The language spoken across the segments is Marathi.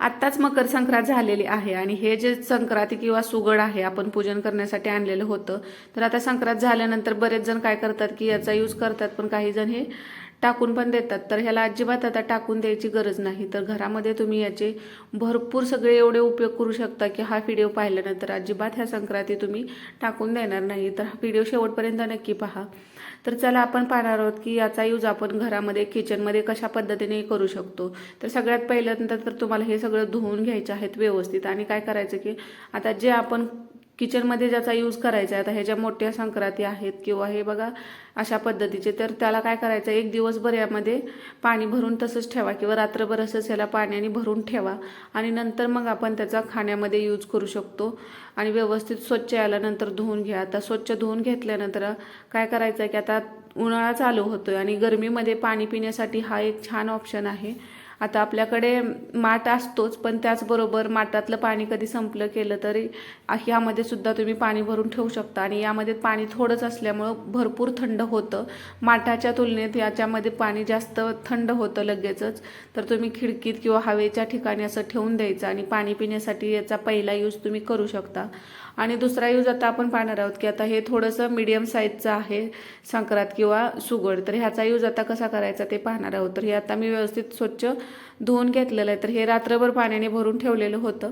आत्ताच मकर संक्रांत झालेली आहे आणि हे जे संक्रांती किंवा सुगड आहे आपण पूजन करण्यासाठी आणलेलं होतं. तर आता संक्रांत झाल्यानंतर बरेच जण काय करतात की याचा यूज करतात पण काही जण हे टाकून पण देतात. तर ह्याला अजिबात आता टाकून द्यायची गरज नाही. तर घरामध्ये तुम्ही याचे भरपूर सगळे एवढे उपयोग करू शकता की हा व्हिडिओ पाहिल्यानंतर अजिबात ह्या संक्रांती तुम्ही टाकून देणार नाही. तर हा व्हिडिओ शेवटपर्यंत नक्की पहा. तर चला आपण पाहणार आहोत की याचा यूज आपण घरामध्ये किचनमध्ये कशा पद्धतीने करू शकतो. तर सगळ्यात पहिल्यांदा तर तुम्हाला हे सगळं धुवून घ्यायचे आहेत व्यवस्थित. आणि काय करायचं की आता जे आपण किचनमध्ये ज्याचा यूज करायचा आहे आता ह्या ज्या मोठ्या संक्रांती आहेत किंवा हे बघा अशा पद्धतीचे तर त्याला काय करायचं? एक दिवसभर यामध्ये पाणी भरून तसंच ठेवा किंवा रात्रभर असंच याला पाण्याने भरून ठेवा. आणि नंतर मग आपण त्याचा खाण्यामध्ये यूज करू शकतो. आणि व्यवस्थित स्वच्छ आल्यानंतर धुवून घ्या. आता स्वच्छ धुवून घेतल्यानंतर काय करायचं आहे की आता उन्हाळा चालू होतोय आणि गरमीमध्ये पाणी पिण्यासाठी हा एक छान ऑप्शन आहे. आता आपल्याकडे माठ असतोच पण त्याचबरोबर माठातलं पाणी कधी संपलं केलं तरी ह्यामध्ये सुद्धा तुम्ही पाणी भरून ठेवू शकता. आणि यामध्ये पाणी थोडंच असल्यामुळं भरपूर थंड होतं. माठाच्या तुलनेत याच्यामध्ये पाणी जास्त थंड होतं लगेचच. तर तुम्ही खिडकीत किंवा हवेच्या ठिकाणी असं ठेवून द्यायचं आणि पाणी पिण्यासाठी याचा पहिला यूज तुम्ही करू शकता. आणि दुसरा यूज आता आपण पाहणार आहोत की आता हे थोडंसं मीडियम साईजचं आहे संक्रात किंवा सुगड. तर ह्याचा यूज आता कसा करायचा ते पाहणार आहोत. तर हे आता मी व्यवस्थित स्वच्छ धुवून घेतलेलं आहे. तर हे रात्रभर पाण्याने भरून ठेवलेलं होतं.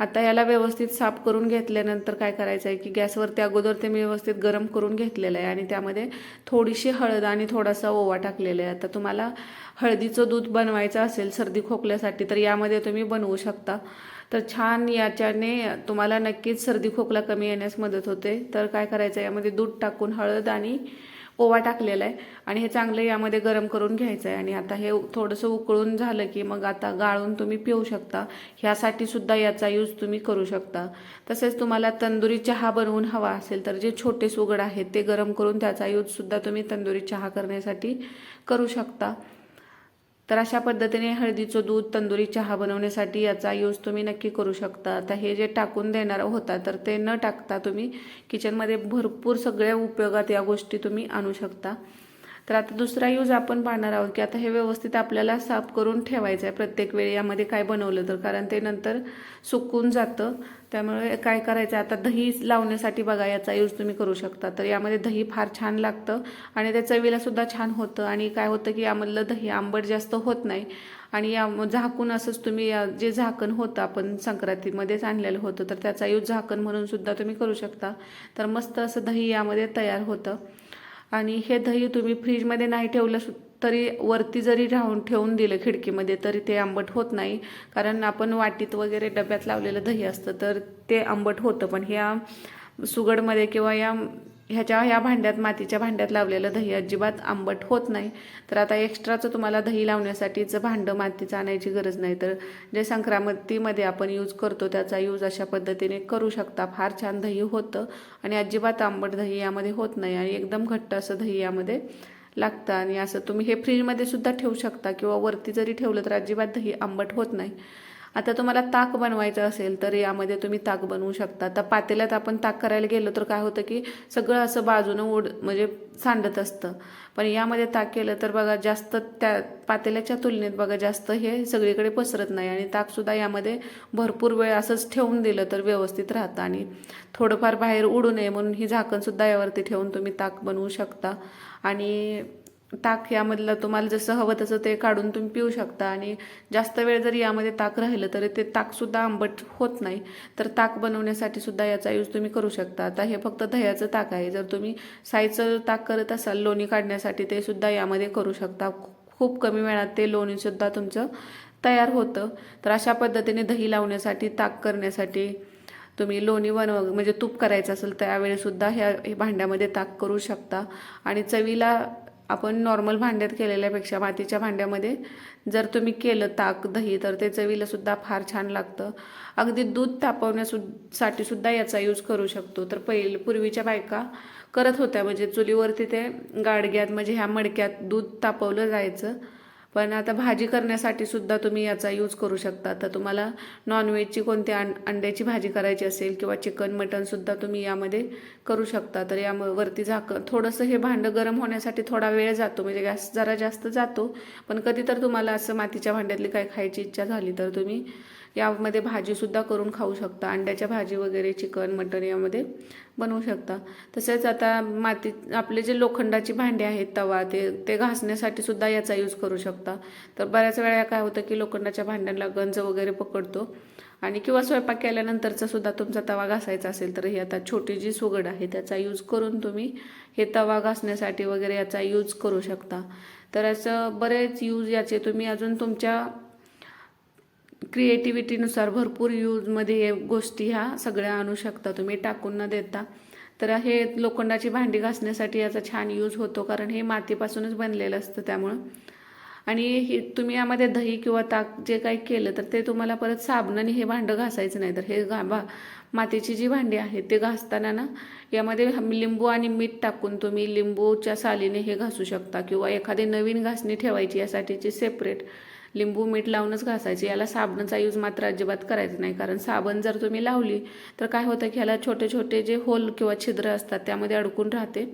आता याला व्यवस्थित साफ करून घेतल्यानंतर काय करायचं आहे की गॅसवरती अगोदर ते मी व्यवस्थित गरम करून घेतलेलं आहे आणि त्यामध्ये थोडीशी हळद आणि थोडासा ओवा टाकलेला आहे. आता तुम्हाला हळदीचं दूध बनवायचं असेल सर्दी खोकल्यासाठी तर यामध्ये तुम्ही बनवू शकता. तर छान याच्याने तुम्हाला नक्कीच सर्दी खोकला कमी येण्यास मदत होते. तर काय करायचं यामध्ये दूध टाकून हळद आणि ओवा टाकलेला आहे आणि हे चांगलं यामध्ये गरम करून घ्यायचं आहे. आणि आता हे थोडंसं उकळून झालं की मग आता गाळून तुम्ही पिऊ शकता. ह्यासाठी सुद्धा याचा यूज तुम्ही करू शकता. तसेच तुम्हाला तंदुरी चहा बनवून हवा असेल तर जे छोटे सुगड आहेत ते गरम करून त्याचा यूजसुद्धा तुम्ही तंदुरी चहा करण्यासाठी करू शकता. तर अशा पद्धतीने हळदीचं दूध तंदुरी चहा बनवण्यासाठी याचा यूज तुम्ही नक्की करू शकता. आता हे जे टाकून देणार होता तर ते न टाकता तुम्ही किचनमध्ये भरपूर सगळ्या उपयोगात या गोष्टी तुम्ही आणू शकता. तर आता दुसरा यूज आपण पाहणार आहोत की आता हे व्यवस्थित आपल्याला साफ करून ठेवायचं आहे. प्रत्येक वेळी यामध्ये काय बनवलं तर कारण ते नंतर सुकून जातं. त्यामुळे काय करायचं आता दही लावण्यासाठी बघा याचा यूज तुम्ही करू शकता. तर यामध्ये दही फार छान लागतं आणि त्या चवीलासुद्धा छान होतं. आणि काय होतं की यामधलं दही आंबट जास्त होत नाही. आणि या झाकून असंच तुम्ही या जे झाकण होतं आपण संक्रांतीमध्येच आणलेलं होतं तर त्याचा यूज झाकण म्हणून सुद्धा तुम्ही करू शकता. तर मस्त असं दही यामध्ये तयार होतं. आणि हे दही तुम्ही फ्रीजमध्ये नाही ठेवलं तरी वरती जरी राहून ठेवून दिलं खिडकीमध्ये तरी ते आंबट होत नाही. कारण आपण वाटीत वगैरे डब्यात लावलेलं दही असतं तर ते आंबट होतं. पण ह्या सुगडमध्ये किंवा या ह्याच्या ह्या भांड्यात मातीच्या भांड्यात लावलेलं दही अजिबात आंबट होत नाही. तर आता एक्स्ट्राचं तुम्हाला दही लावण्यासाठीचं भांडं मातीचं आणायची गरज नाही. तर जे संक्रांतीमध्ये आपण यूज करतो त्याचा यूज अशा पद्धतीने करू शकता. फार छान दही होतं आणि अजिबात आंबट दही यामध्ये होत नाही आणि एकदम घट्ट असं दही यामध्ये लागतं. आणि असं तुम्ही हे फ्रीजमध्ये सुद्धा ठेवू शकता किंवा वरती जरी ठेवलं तर अजिबात दही आंबट होत नाही. आता तुम्हाला ताक बनवायचं असेल तर यामध्ये तुम्ही ताक बनवू शकता. तर पातेल्यात आपण ताक करायला गेलो तर काय होतं की सगळं असं बाजूनं ओढ म्हणजे सांडत असतं. पण यामध्ये ताक केलं तर बघा जास्त त्या पातेल्याच्या तुलनेत बघा जास्त हे सगळीकडे पसरत नाही आणि ताकसुद्धा यामध्ये भरपूर वेळ असंच ठेवून दिलं तर व्यवस्थित राहतं. आणि थोडंफार बाहेर उडू नये म्हणून ही झाकणसुद्धा यावरती ठेवून तुम्ही ताक बनवू शकता. आणि ताक यामधलं तुम्हाला जसं हवं तसं ते काढून तुम्ही पिऊ शकता. आणि जास्त वेळ जरी यामध्ये ताक राहिलं तरी ते ताकसुद्धा आंबट होत नाही. तर ताक बनवण्यासाठी सुद्धा याचा यूज तुम्ही करू शकता. आता हे फक्त दह्याचं ताक आहे. जर तुम्ही साईचं ताक करत असाल लोणी काढण्यासाठी ते सुद्धा यामध्ये करू शकता. खूप कमी वेळात ते लोणीसुद्धा तुमचं तयार होतं. तर अशा पद्धतीने दही लावण्यासाठी ताक करण्यासाठी तुम्ही लोणी बनव म्हणजे तूप करायचं असेल त्यावेळेसुद्धा ह्या भांड्यामध्ये ताक करू शकता. आणि चवीला आपण नॉर्मल भांड्यात केलेल्यापेक्षा मातीच्या भांड्यामध्ये जर तुम्ही केलं ताक दही तर ते चवीलासुद्धा फार छान लागतं. अगदी दूध तापवण्यासाठी सुद्धा याचा यूज करू शकतो. तर पहिले पूर्वीच्या बायका करत होत्या. म्हणजे चुलीवरती ते गाडग्यात म्हणजे ह्या मडक्यात दूध तापवलं जायचं. पण आता भाजी करण्यासाठी सुद्धा तुम्ही याचा यूज करू शकता. तर तुम्हाला नॉनव्हेजची कोणती अं अंड्याची भाजी करायची असेल किंवा चिकन मटनसुद्धा तुम्ही यामध्ये करू शकता. तर यावरती झाक थोडंसं हे भांडं गरम होण्यासाठी थोडा वेळ जातो. म्हणजे गॅस जरा जास्त जातो. पण कधी तर तुम्हाला असं मातीच्या भांड्यातली काय खायची इच्छा झाली तर तुम्ही यामध्ये भाजीसुद्धा करून खाऊ शकता. अंड्याच्या भाजी वगैरे चिकन मटन यामध्ये बनवू शकता. तसेच आता माती आपले जे लोखंडाची भांडी आहेत तवा ते ते घासण्यासाठी सुद्धा याचा यूज करू शकता. तर बऱ्याच वेळा काय होतं की लोखंडाच्या भांड्यांना गंज वगैरे पकडतो आणि किंवा स्वयंपाक केल्यानंतरचा सुद्धा तुमचा तवा घासायचा असेल तर ही आता छोटी जी सुगड आहे त्याचा यूज करून तुम्ही हे तवा घासण्यासाठी वगैरे याचा यूज करू शकता. तर असं बरेच यूज याचे तुम्ही अजून तुमच्या क्रिएटिव्हिटीनुसार भरपूर यूजमध्ये गोष्टी ह्या सगळ्या आणू शकता तुम्ही टाकून न देता. तर हे लोखंडाची भांडी घासण्यासाठी याचा छान यूज होतो कारण हे मातीपासूनच बनलेलं असतं त्यामुळं. आणि हे तुम्ही यामध्ये दही किंवा ताक जे काही केलं तर ते तुम्हाला परत साबणाने हे भांडं घासायचं नाही. तर हे घा मातीची जी भांडी आहेत ते घासताना ना यामध्ये लिंबू आणि मीठ टाकून तुम्ही लिंबूच्या सालीने हे घासू शकता किंवा एखादी नवीन घासणी ठेवायची यासाठीची सेपरेट लिंबू मीठ लावूनच घासायचे. याला साबणाचा यूज मात्र अजिबात करायचा नाही. कारण साबण जर तुम्ही लावली तर काय होतं की ह्याला छोटे छोटे जे होल किंवा छिद्र असतात त्यामध्ये अडकून राहते.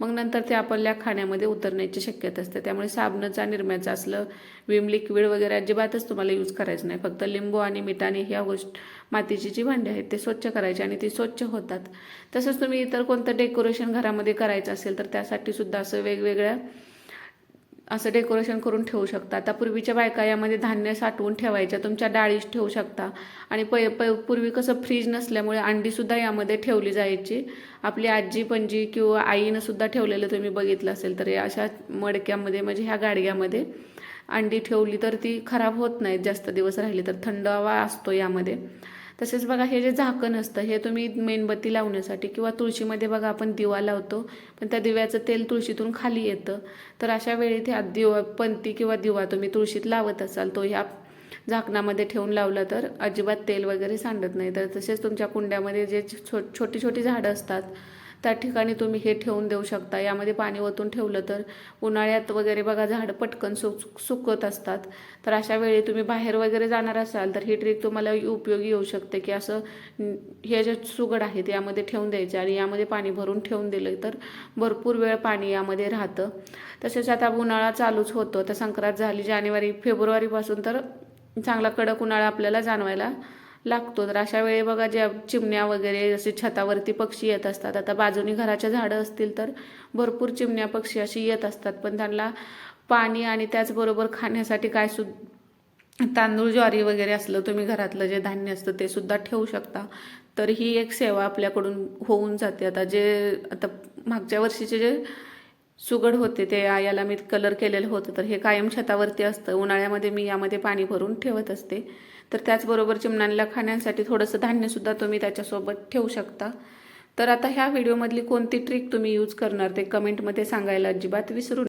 मग नंतर ते आपल्या खाण्यामध्ये उतरण्याची शक्यता असते. त्यामुळे साबणाचा निरम्याचा असलं विम लिक्विड वगैरे अजिबातच तुम्हाला यूज करायचं नाही. फक्त लिंबू आणि मिठाने ह्या गोष्ट मातीची जी भांडी आहेत ते स्वच्छ करायची आणि ती स्वच्छ होतात. तसंच तुम्ही इतर कोणतं डेकोरेशन घरामध्ये करायचं असेल तर त्यासाठी सुद्धा असं वेगवेगळ्या असं डेकोरेशन करून ठेवू शकता. आता पूर्वीच्या बायका यामध्ये धान्य साठवून ठेवायच्या. तुमच्या डाळीच ठेवू शकता. आणि पै प पूर्वी कसं फ्रीज नसल्यामुळे अंडीसुद्धा यामध्ये ठेवली जायची. आपली आजी पणजी किंवा आईनं सुद्धा ठेवलेलं तुम्ही बघितलं असेल तर या अशा मडक्यामध्ये म्हणजे ह्या गाडग्यामध्ये अंडी ठेवली तर ती खराब होत नाहीत. जास्त दिवस राहिली तर थंड हवा असतो यामध्ये. तसेच बघा हे जे झाकण असतं हे तुम्ही मेणबत्ती लावण्यासाठी किंवा तुळशीमध्ये बघा आपण दिवा लावतो पण त्या दिव्याचं तेल तुळशीतून खाली येतं. तर अशा वेळी त्या दिवा पंती किंवा दिवा तुम्ही तुळशीत लावत असाल तो ह्या झाकणामध्ये ठेवून लावलं तर अजिबात तेल वगैरे सांडत नाही. तर तसेच तुमच्या कुंड्यामध्ये जे छो छोटी छोटी झाडं असतात त्या ठिकाणी तुम्ही हे ठेवून देऊ शकता. यामध्ये पाणी ओतून ठेवलं तर उन्हाळ्यात वगैरे बघा झाडं पटकन सुक सुकत असतात. तर अशा वेळी तुम्ही बाहेर वगैरे जाणार असाल तर ही ट्रिक तुम्हाला उपयोगी येऊ शकते की असं हे जे सुगड आहेत यामध्ये ठेवून द्यायचे आणि यामध्ये पाणी भरून ठेवून दिलं तर भरपूर वेळ पाणी यामध्ये राहतं. तसेच आता उन्हाळा चालूच होतो. तर संक्रांत झाली जानेवारी फेब्रुवारीपासून तर चांगला कडक उन्हाळा आपल्याला जाणवायला लागतो. तर अशा वेळी बघा ज्या चिमण्या वगैरे जसे छतावरती पक्षी येत असतात. आता बाजूनी घराच्या झाडं असतील तर भरपूर चिमण्या पक्षी अशी येत असतात. पण त्यांना पाणी आणि त्याचबरोबर खाण्यासाठी काय सु तांदूळ ज्वारी वगैरे असलं तुम्ही घरातलं जे धान्य असतं ते सुद्धा ठेवू शकता. तर ही एक सेवा आपल्याकडून होऊन जाते. आता जे आता मागच्या वर्षीचे जे सुगड होते ते याला मी कलर केलेलं होतं तर हे कायम छतावरती असतं. उन्हाळ्यामध्ये मी यामध्ये पाणी भरून ठेवत असते. तर त्याचबरोबर चिमण्यांना खाण्यासाठी थोडंसं धान्यसुद्धा तुम्ही त्याच्यासोबत ठेवू शकता. तर आता ह्या व्हिडिओमधली कोणती ट्रिक तुम्ही यूज करणार ते कमेंटमध्ये सांगायला अजिबात विसरू